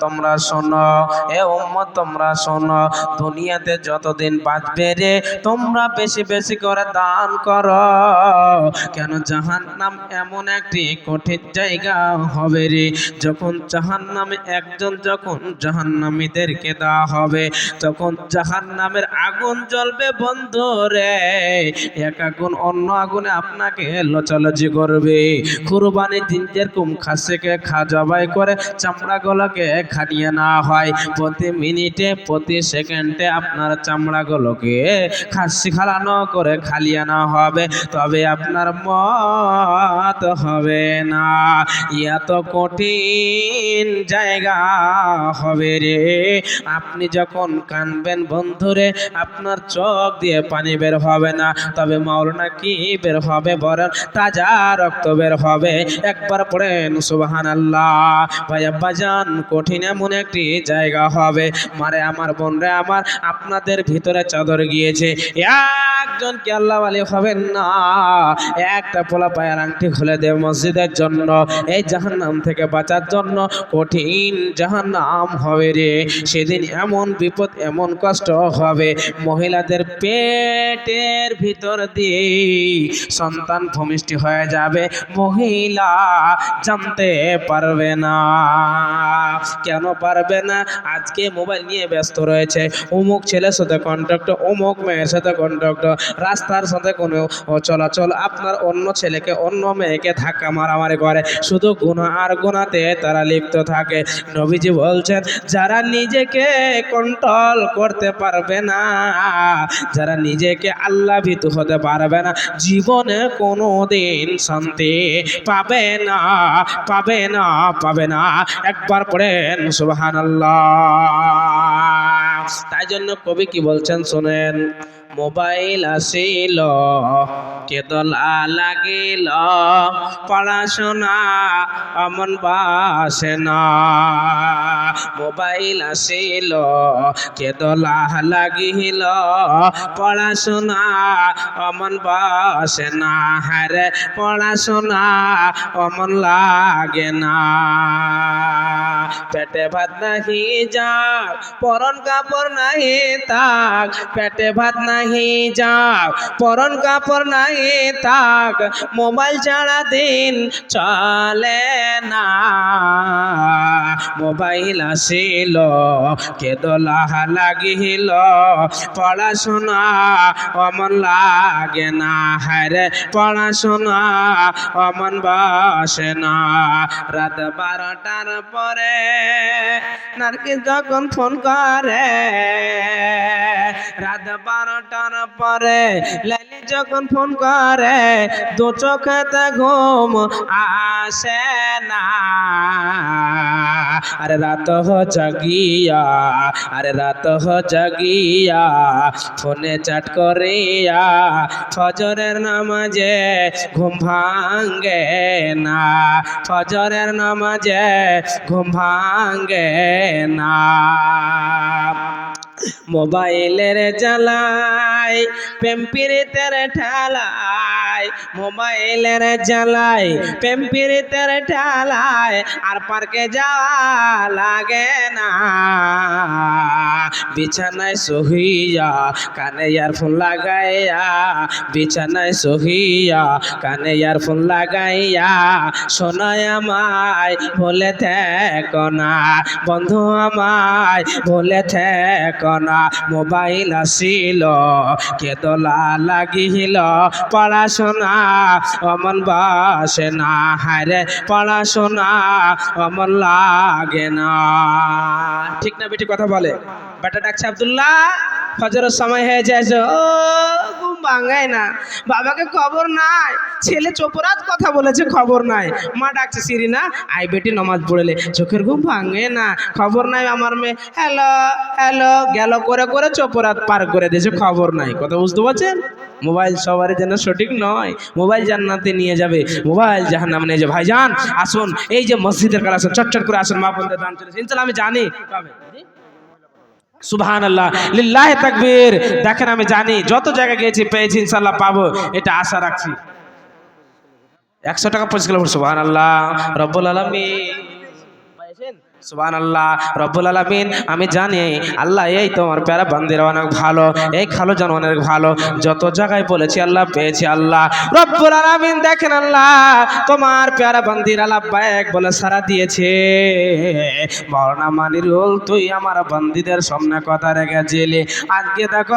তোমরা শোনো, এ উম্মত, তোমরা শোনো, দুনিয়াতে যতদিন বাঁচবে রে, তোমরা বেশি বেশি করে দান করো। কেন জাহান্নাম এমন একটি কঠিন জায়গা হবে রে, যখন জাহান্নামে একজন, যখন জাহান্নামীদেরকে দেওয়া হবে, তখন জাহান্নামের আগুন জ্বলবে বন্ধ রে। এক আগুন অন্য আগুনে আপনাকে লচালচি করবে। কুরবানির দিন যেরকম খাসিকে খা জবাই করে চামড়াগুলোকে খাটিয়ে না হয়। প্রতি মিনিটে, প্রতি সেকেন্ডে আপনার চামড়াগুলোকে খাসি খালানো করে খালিয়ে না হবে। তবে আপনার মত হবে না। এত কঠিন জায়গা হবে রে। আপনি যখন কানবেন বন্ধুরে, আপনার চোখ দিয়ে পানি বের হবে না। তবে মাওলানা কি বের হবে বলেন? তাজা রক্ত বের হবে। একবার পড়েন সুবাহান আল্লাহ ভাই আব্বাজান কঠিন এমন একটি জায়গা হবে। মারে আমার বোনরে আমার, আপনাদের ভিতরে চাদর গিয়েছে। একজন কি আল্লাহ আলী হবেন না? একটা পোলা পায়ের আংটি খুলে দেব মসজিদের জন্য। এই জাহান্নাম থেকে বাঁচার জন্য কঠিন জাহান্নাম হবে রে। সেদিন এমন বিপদ, এমন কষ্ট হবে। মহিলাদের পেটের ভিতর দিয়ে সন্তান ভূমিষ্ঠি হয়ে যাবে। মহিলা জানতে পারবে না। কেন পারবে না? আজকে মোবাইল নিয়ে ব্যস্ত রয়েছে। অমুক ছেলের সাথে কন্ট্যাক্ট অমুক মেয়ের সাথে কন্ট্যাক্ট রাস্তার সাথে কোনো চলাচল। আপনার অন্য ছেলেকে, অন্য মেয়েকে ধাক্কা মারামারি করে শুধু গুণা আর গুণাতে তারা লিপ্ত থাকে। নবীজি বলছেন, যারা নিজেকে কন্ট্রোল করতে পারবে না, যারা নিজেকে আল্লাহ ভীতু হতে পারবে না, জীবনে কোনো দিন শান্তি পাবে না পাবে না পাবে না। একবার পড়েন সুবাহান তাই জন্য কবি কি বলছেন, শোনেন মোবাইল আসিল, কেদলা লাগিল পড়াশোনা অমন বাসে না। মোবাইল আসিল, কেদলা লাগিল পড়াশোনা অমন বাসে না। হারে পড়াশোনা অমন লাগে না। পেটে ভাত নাহি যাক, পরন কাপড় নাহি তাক। পেটে ভাত নাহি যাক পরন কাপড় নাহি তাক মোবাইল ছাড়া দিন চলে না। মোবাইল আসিল, কেদলা লাগিল, পড়াশোনা অমন লাগে না। হারে পড়াশোনা অমন বসে না। রাত বারোটার পরে নারকেল যখন ফোন করে রাত বারোটার পরে লাইলি যখন ফোন করে, দু চোখেতে ঘুম আসে না। আরে রাত জাগিয়া, আরে রাত জাগিয়া, ফোনে চাট করিয়া ফজরের নামাজে ঘুম ভাঙ্গে না। ফজরের নামাজে ঘুম ভাঙ্গে না। মোবাইলের জ্বালাই পেম্পিরিতের ঠালাই মোবাইলের জ্বালাই পেম্পিরিতের ঠালাই আর পার্কে যাওয়া লাগে না। বিছানায় সহিয়া কানে ইয়ারফোন লাগাইয়া, বিছানায় সহিয়া কানে ইয়ারফোন লাগাইয়া শোনায় আমায় বলে থেকো না, বন্ধু আমায় বলে থেকো না, মোবাইল আসিল, কেদলা লাগিল, পড়াশোনা অমন বাসে না হারে পড়াশোনা অমন লাগে না। ঠিক না বেটি, কথা বলে। বেটা ডাকছে আবদুল্লাহ, ফজরের সময় হয়ে যায় ও ভাঙায় না। বাবাকে খবর নাই। ছেলে চোপরাত কথা বলেছে, খবর নাই। মা ডাকছে, সিরি না, আই বেটি নমাজ পড়লে। চোখের ঘুম ভাঙে না। খবর নাই আমার মেয়ে। Hello hello. গেল করে করে চোপরাত পার করে দিয়েছে, খবর নাই। কথা বুঝতে পারছেন? মোবাইল সবারই যেন সঠিক নয়। মোবাইল জান্নাতে নিয়ে যাবে, মোবাইল জাহান্নামে নিয়ে যাবে। ভাইজান, আসুন। এই যে মসজিদের কাছে চটচট করে আসুন। মা বন্ধুদের দান চলেছে ইনশাল্লাহ আমি জানি। কবে? সুবহান আল্লাহ লিল্লাহ তাকবীর। দেখেন আমি জানি, যত জায়গায় গিয়েছি, পেয়েছি ইনশাল্লাহ পাবো, এটা আশা রাখছি। একশো টাকা পঁচিশ কিলোমিটার সুবহান আল্লাহ রব্বুল আলমী সুবান আল্লাহ রব্বুল আলমিন। আমি জানি আল্লাহ এই তোমার প্যারা বান্দিরা অনেক ভালো, এই খালো জান অনেক ভালো। যত জায়গায় বলেছি আল্লাহ, পেয়েছি আল্লাহ। রব্বুল আলমিন দেখেন আল্লাহ, তোমার প্যারা বান্দির আল্লাহ এক বলে সারা দিয়েছে। মরনা মানিরুল, তুই আমার বান্দিদের সামনে কথা রেখেছিলি। আজকে দেখো